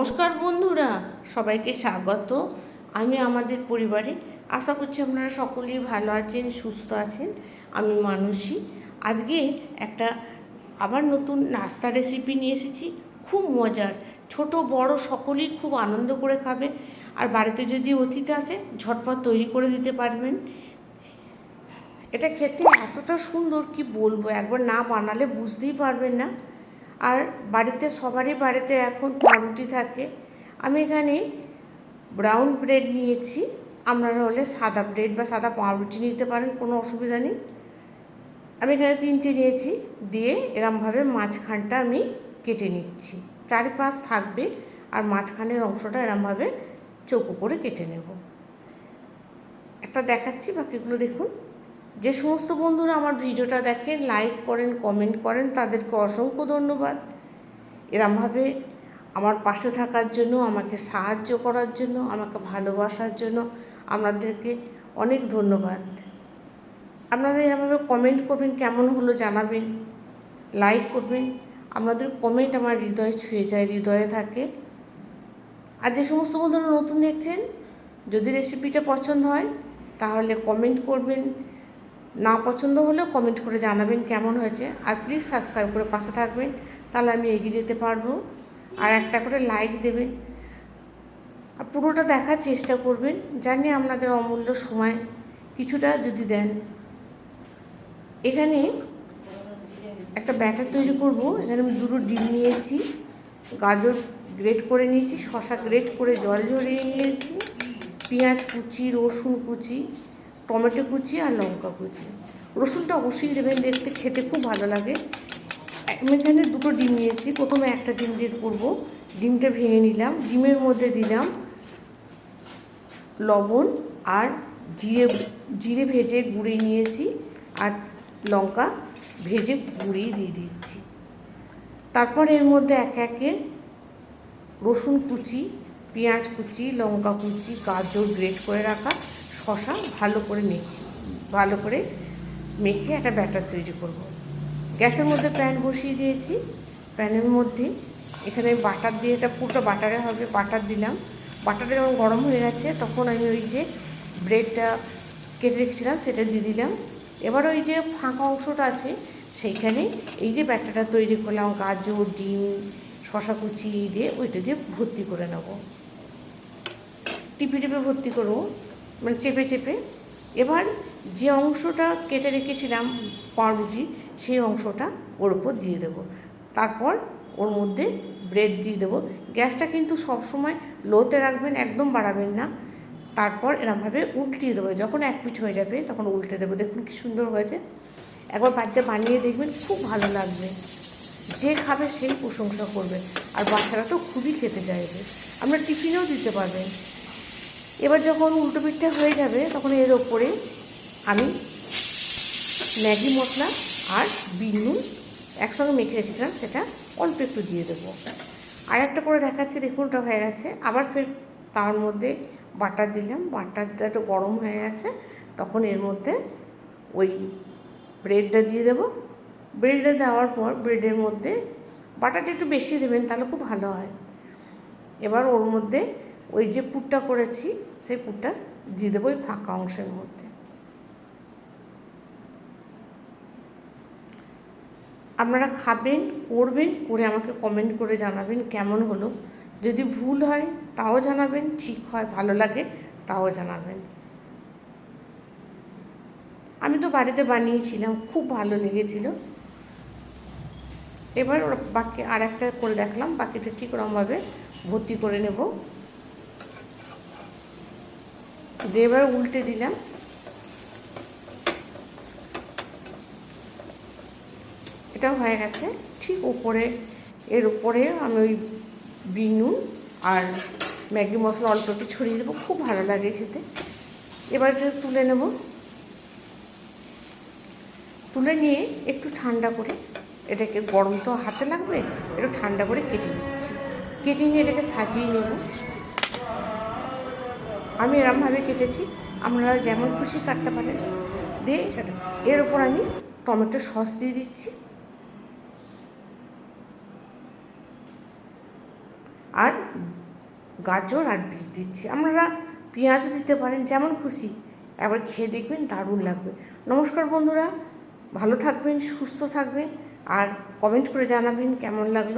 নমস্কার বন্ধুরা, সবাইকে স্বাগত। আমি আমাদের পরিবারে। আশা করছি আপনারা সকলেই ভালো আছেন, সুস্থ আছেন। আমি মানসী। আজকে একটা আবার নতুন নাস্তা রেসিপি নিয়ে এসেছি। খুব মজার। ছোট, বড় সকলেই খুব আনন্দ করে খাবে। আর বাড়িতে যদি অতিথি আসে, ঝটপট তৈরি করে দিতে পারবেন। এটা খেতে এতটা সুন্দর কি বলব? একবার না বানালে বুঝতেই পারবেন না। আর বাড়িতে, সবারই বাড়িতে এখন পাউরুটি থাকে। আমি এখানে ব্রাউন ব্রেড নিয়েছি। আপনারা হলে সাদা ব্রেড বা সাদা পাউরুটি নিতে পারেন, কোনো অসুবিধা নেই। আমি এখানে তিনটে নিয়েছি। দিয়ে এরমভাবে মাঝখানটা আমি কেটে নিচ্ছি। চারিপাশ থাকবে আর মাঝখানের অংশটা এরমভাবে চৌকো করে কেটে নেব। একটা দেখাচ্ছি বাকিগুলো দেখুন। যে সমস্ত বন্ধুরা আমার ভিডিওটা দেখেন লাইক করেন কমেন্ট করেন, তাদেরকে অসংখ্য ধন্যবাদ। এরমভাবে আমার পাশে থাকার জন্য, আমাকে সাহায্য করার জন্য, আমাকে ভালোবাসার জন্য আপনাদেরকে অনেক ধন্যবাদ। আপনারা এরমভাবে কমেন্ট করবেন, কেমন হলো জানাবেন লাইক করবেন, আপনাদের কমেন্ট আমার হৃদয়ে ছুঁয়ে যায়, হৃদয়ে থাকে। আর যে সমস্ত বন্ধুরা নতুন দেখছেন, যদি রেসিপিটা পছন্দ হয়, তাহলে কমেন্ট করবেন। না পছন্দ হলেও কমেন্ট করে জানাবেন কেমন হয়েছে। আর প্লিজ সাবস্ক্রাইব করে পাশে থাকবেন, তাহলে আমি এগিয়ে যেতে পারব। আর একটা করে লাইক দেবেন। আর পুরোটা দেখার চেষ্টা করবেন, জানি আপনাদের অমূল্য সময় কিছুটা যদি দেন। এখানে একটা ব্যাটার তৈরি করব, এখানে আমি দুটো ডিম নিয়েছি, গাজর গ্রেট করে নিয়েছি শশা গ্রেট করে জল ঝরিয়ে নিয়েছি, পেঁয়াজ কুচি, রসুন কুচি টমেটো কুচি আর লঙ্কা কুচি। রসুনটা অবশ্যই দেবেন, দেখতে খেতে খুব ভালো লাগে। আমি এখানে দুটো ডিম নিয়েছি। প্রথমে একটা ডিম দিয়ে করব। ডিমটা ভেঙে নিলাম। ডিমের মধ্যে দিলাম লবণ আর জিরে জিরে ভেজে গুঁড়িয়ে নিয়েছি আর লঙ্কা ভেজে গুঁড়িয়ে দিয়ে দিচ্ছি। তারপর এর মধ্যে এক একে রসুন কুচি, পেঁয়াজ কুচি, লঙ্কা কুচি, গাজর গ্রেট করে রাখা। শশা ভালো করে মেখে, ভালো করে মেখে একটা ব্যাটার তৈরি করব। গ্যাসের মধ্যে প্যান বসিয়ে দিয়েছি। প্যানের মধ্যে এখানে বাটার দিয়ে, এটা পুরোটা বাটারে হবে, বাটার দিলাম। বাটারটা যখন গরম হয়ে গেছে, তখন আমি ওই যে ব্রেডটা কেটে রেখেছিলাম, সেটা দিয়ে দিলাম। এবার ওই যে ফাঁকা অংশটা আছে, সেইখানে এই যে ব্যাটারটা তৈরি করলাম, গাজর, ডিম শশা কুচি দিয়ে, ওইটা দিয়ে ভর্তি করে নেব। টিপে টিপে ভর্তি করব। মানে চেপে চেপে। এবার যে অংশটা কেটে রেখেছিলাম পাউরুটি, সেই অংশটা ওর উপর দিয়ে দেবো। তারপর ওর মধ্যে ব্রেড দিয়ে দেবো। গ্যাসটা কিন্তু সবসময় লোতে রাখবেন, একদম বাড়াবেন না। তারপর এরমভাবে উল্টিয়ে দেবো। যখন এক পিঠ হয়ে যাবে, তখন উল্টে দেবো। দেখুন কি সুন্দর হয়েছে। একবার বাড়িতে বানিয়ে দেখবেন, খুব ভালো লাগবে। যে খাবে সেই প্রশংসা করবে। আর বাচ্চারা তো খুবই খেতে চাইবে। আমরা টিফিনেও দিতে পারবেন। এবার যখন উল্টো পিঠটা হয়ে যাবে, তখন এর ওপরে আমি ম্যাগি মশলা আর বিনুন একসঙ্গে মেখে রেখেছিলাম, সেটা অল্প একটু দিয়ে দেবো। আর একটা করে দেখাচ্ছে, দেখুন, ওটা হয়ে গেছে। আবার ফের তার মধ্যে বাটার দিলাম। বাটারটা একটু গরম হয়ে গেছে, তখন এর মধ্যে ওই ব্রেডটা দিয়ে দেবো। ব্রেডটা দেওয়ার পর ব্রেডের মধ্যে বাটারটা একটু বেশি দেবেন, তাহলে খুব ভালো হয়। এবার ওর মধ্যে ওই যে পুরটা করেছি, সেই পুরটা দিয়ে দেবো ওই ফাঁকা অংশের মধ্যে। আপনারা খাবেন, করবেন, করে আমাকে কমেন্ট করে জানাবেন কেমন হলো। যদি ভুল হয়, তাও জানাবেন, ঠিক হয়, ভালো লাগে, তাও জানাবেন। আমি তো বাড়িতে বানিয়েছিলাম, খুব ভালো লেগেছিল। এবার ওরা বাকি আর একটা করে দেখলাম, বাকিটা ঠিক ওরমভাবে ভর্তি করে নেব। দিয়ে এবার উল্টে দিলাম। এটাও হয়ে গেছে। ঠিক উপরে এর উপরে আমি ওই বিনুন আর ম্যাগি মশলা অল্প একটু ছড়িয়ে দেবো। খুব ভালো লাগে খেতে। এবার এটা তুলে নেব। তুলে নিয়ে একটু ঠান্ডা করে এটাকে গরম তো হাতে লাগবে, একটু ঠান্ডা করে কেটে নিচ্ছি। কেটে নিয়ে এটাকে সাজিয়ে নেব। আমি এরমভাবে কেটেছি। আপনারা যেমন খুশি কাটতে পারেন। দিয়ে এর ওপর আমি টমেটো সস দিয়ে দিচ্ছি। আর গাজর আর বিট দিচ্ছি। আপনারা পেঁয়াজও দিতে পারেন, যেমন খুশি। একবার খেয়ে দেখবেন, দারুণ লাগবে। নমস্কার বন্ধুরা, ভালো থাকবেন, সুস্থ থাকবেন। আর কমেন্ট করে জানাবেন কেমন লাগল।